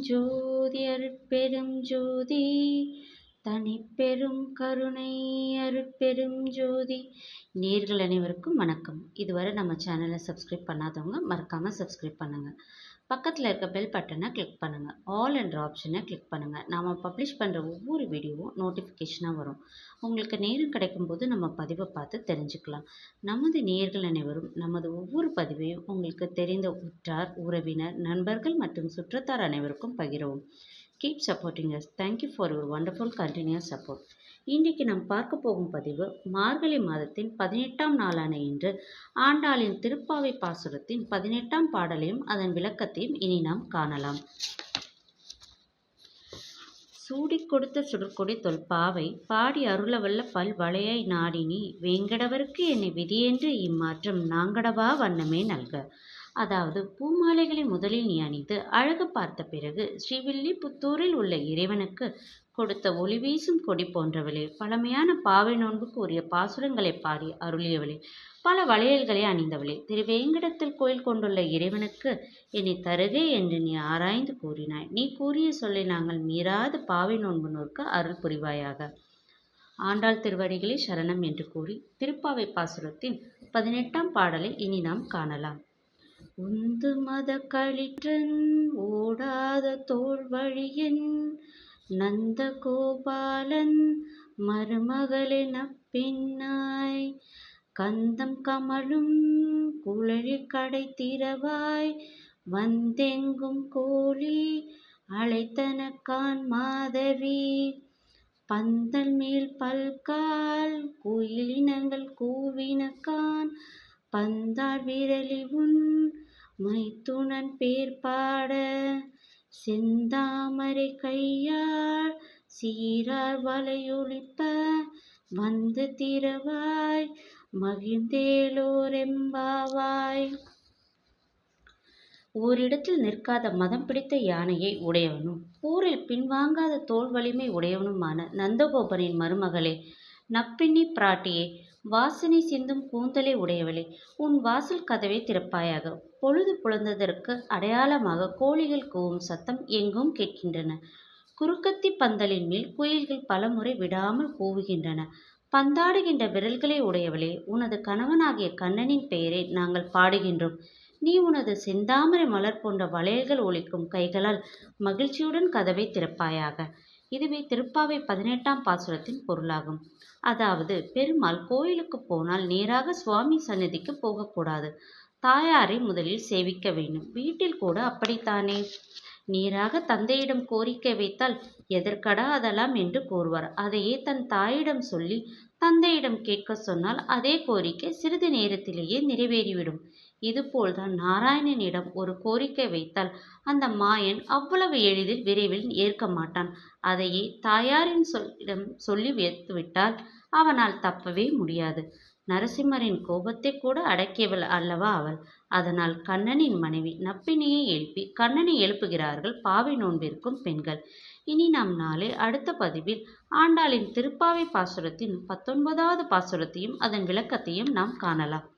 ஜோதி அருட்பெரும் ஜோதி. தனிப்பெரும் கருணை அருட்பெரும் ஜோதி. நேர்கள் அனைவருக்கும் வணக்கம். இதுவரை நம்ம சேனலை சப்ஸ்கிரைப் பண்ணாதவங்க மறக்காமல் சப்ஸ்கிரைப் பண்ணுங்கள் பக்கத்தில் இருக்க பெல் பட்டனை கிளிக் பண்ணுங்கள் ஆல் என்ற ஆப்ஷனை கிளிக் பண்ணுங்கள் நாம் பப்ளிஷ் பண்ணுற ஒவ்வொரு வீடியோவும் நோட்டிஃபிகேஷனாக வரும். உங்களுக்கு நேரம் கிடைக்கும் போது நம்ம பதிவை பார்த்து தெரிஞ்சுக்கலாம். நமது நேர்கள் அனைவரும் நமது ஒவ்வொரு பதிவையும் உங்களுக்கு தெரிந்த உற்றார் உறவினர் நண்பர்கள் மற்றும் சுற்றத்தார் அனைவருக்கும் பகிரவும். Keep supporting us thank you for your wonderful continuous support இன்றைக்கு நாம் பார்க்க போகும் பதிவு மார்கழி மாதத்தின் பதினெட்டாம் நாளான இன்று ஆண்டாளின் திருப்பாவை பாசுரத்தின் பதினெட்டாம் பாடலையும் அதன் விளக்கத்தையும் இனி நாம் காணலாம். சூடி கொடுத்த சுடற்கொடி தொல்பாவை பாடி அருளவல்ல பல் வளையாய் நாடினி வேங்கடவருக்கு என்னை விதியென்று இம்மாற்றம் நாங்கடவா வண்ணமே நல்க. அதாவது பூமாலைகளை முதலில் நீ அணிந்து அழகு பார்த்த பிறகு ஸ்ரீவில்லிபுத்தூரில் உள்ள இறைவனுக்கு கொடுத்த ஒளி வீசும் கொடி போன்றவளே பழமையான பாவை நோன்புக்கு உரிய பாசுரங்களை பாடி அருளியவளே பல வளையல்களை அணிந்தவளே திருவேங்கடத்தில் கோயில் கொண்டுள்ள இறைவனுக்கு என்னை தருகே என்று நீ ஆராய்ந்து கூறினாய். நீ கூறிய சொல்லை நாங்கள் மீறாத பாவை நோன்பு நோக்க அருள் புரிவாயாக. ஆண்டாள் திருவடிகளே சரணம் என்று கூறி திருப்பாவை பாசுரத்தின் பதினெட்டாம் பாடலை இனி நாம் காணலாம். உந்து மத களிற்றன் ஓடாத தோல் வழியன் நந்த கோபாலன் மருமகளின் அப்பின்னாய் கந்தம் கமலும் குழலி கடை திறவாய் வந்தெங்கும் கோழி அழைத்தனக்கான் மாதவி. பந்தல் மேல் பல்கால் குயிலினங்கள் கூவினக்கான் பந்தார் விரலி உன் மைத்துனன் பேர் பாட செந்தாமரை கையாள் சீரார் வலையொழிப்ப வந்து திரவாய் மகிழ்ந்தேலோரெம்பாவாய். ஓரிடத்தில் நிற்காத மதம் பிடித்த யானையை உடையவனும் போரில் பின்வாங்காத தோல் வலிமை உடையவனுமான நந்தகோபனின் மருமகளே நப்பின்னி பிராட்டியே வாசனை சிந்தும் கூந்தலை உடையவளே உன் வாசல் கதவை திறப்பாயாக. பொழுது புலந்ததற்கு அடையாளமாக கோழிகள் கூவும் சத்தம் எங்கும் கேட்கின்றன. குறுக்கத்தி பந்தலின் மேல் குயில்கள் பலமுறை விடாமல் கூவுகின்றன. பந்தாடுகின்ற விரல்களை உடையவளே உனது கணவனாகிய கண்ணனின் பெயரை நாங்கள் பாடுகின்றோம். நீ உனது செந்தாமரை மலர் போன்ற வளையல்கள் ஒழிக்கும் கைகளால் மகிழ்ச்சியுடன் கதவை திறப்பாயாக. இதுவே திருப்பாவை பதினெட்டாம் பாசுரத்தின் பொருளாகும். அதாவது பெருமாள் கோயிலுக்கு போனால் நேராக சுவாமி சன்னதிக்கு போகக்கூடாது. தாயாரை முதலில் சேவிக்க வேண்டும். வீட்டில் கூட அப்படித்தானே? நேராக தந்தையிடம் கோரிக்கை வைத்தால் எதற்கடா அதெல்லாம் என்று கூறுவார். அதையே தன் தாயிடம் சொல்லி தந்தையிடம் கேட்க சொன்னால் அதே கோரிக்கை சிறிது நேரத்திலேயே நிறைவேறிவிடும். இதுபோல்தான் நாராயணனிடம் ஒரு கோரிக்கை வைத்தால் அந்த மாயன் அவ்வளவு எளிதில் விரைவில் ஏற்க மாட்டான். அதையே தாயாரின் சொல்லிடம் சொல்லி வைத்துவிட்டால் அவனால் தப்பவே முடியாது. நரசிம்மரின் கோபத்தை கூட அடக்கியவள் அல்லவா அவள்? அதனால் கண்ணனின் மனைவி நப்பினியை எழுப்பி கண்ணனை எழுப்புகிறார்கள் பாவை நோன்பிருக்கும் பெண்கள். இனி நாம் நாளை அடுத்த பதிவில் ஆண்டாளின் திருப்பாவை பாசுரத்தின் பத்தொன்பதாவது பாசுரத்தையும் அதன் விளக்கத்தையும் நாம் காணலாம்.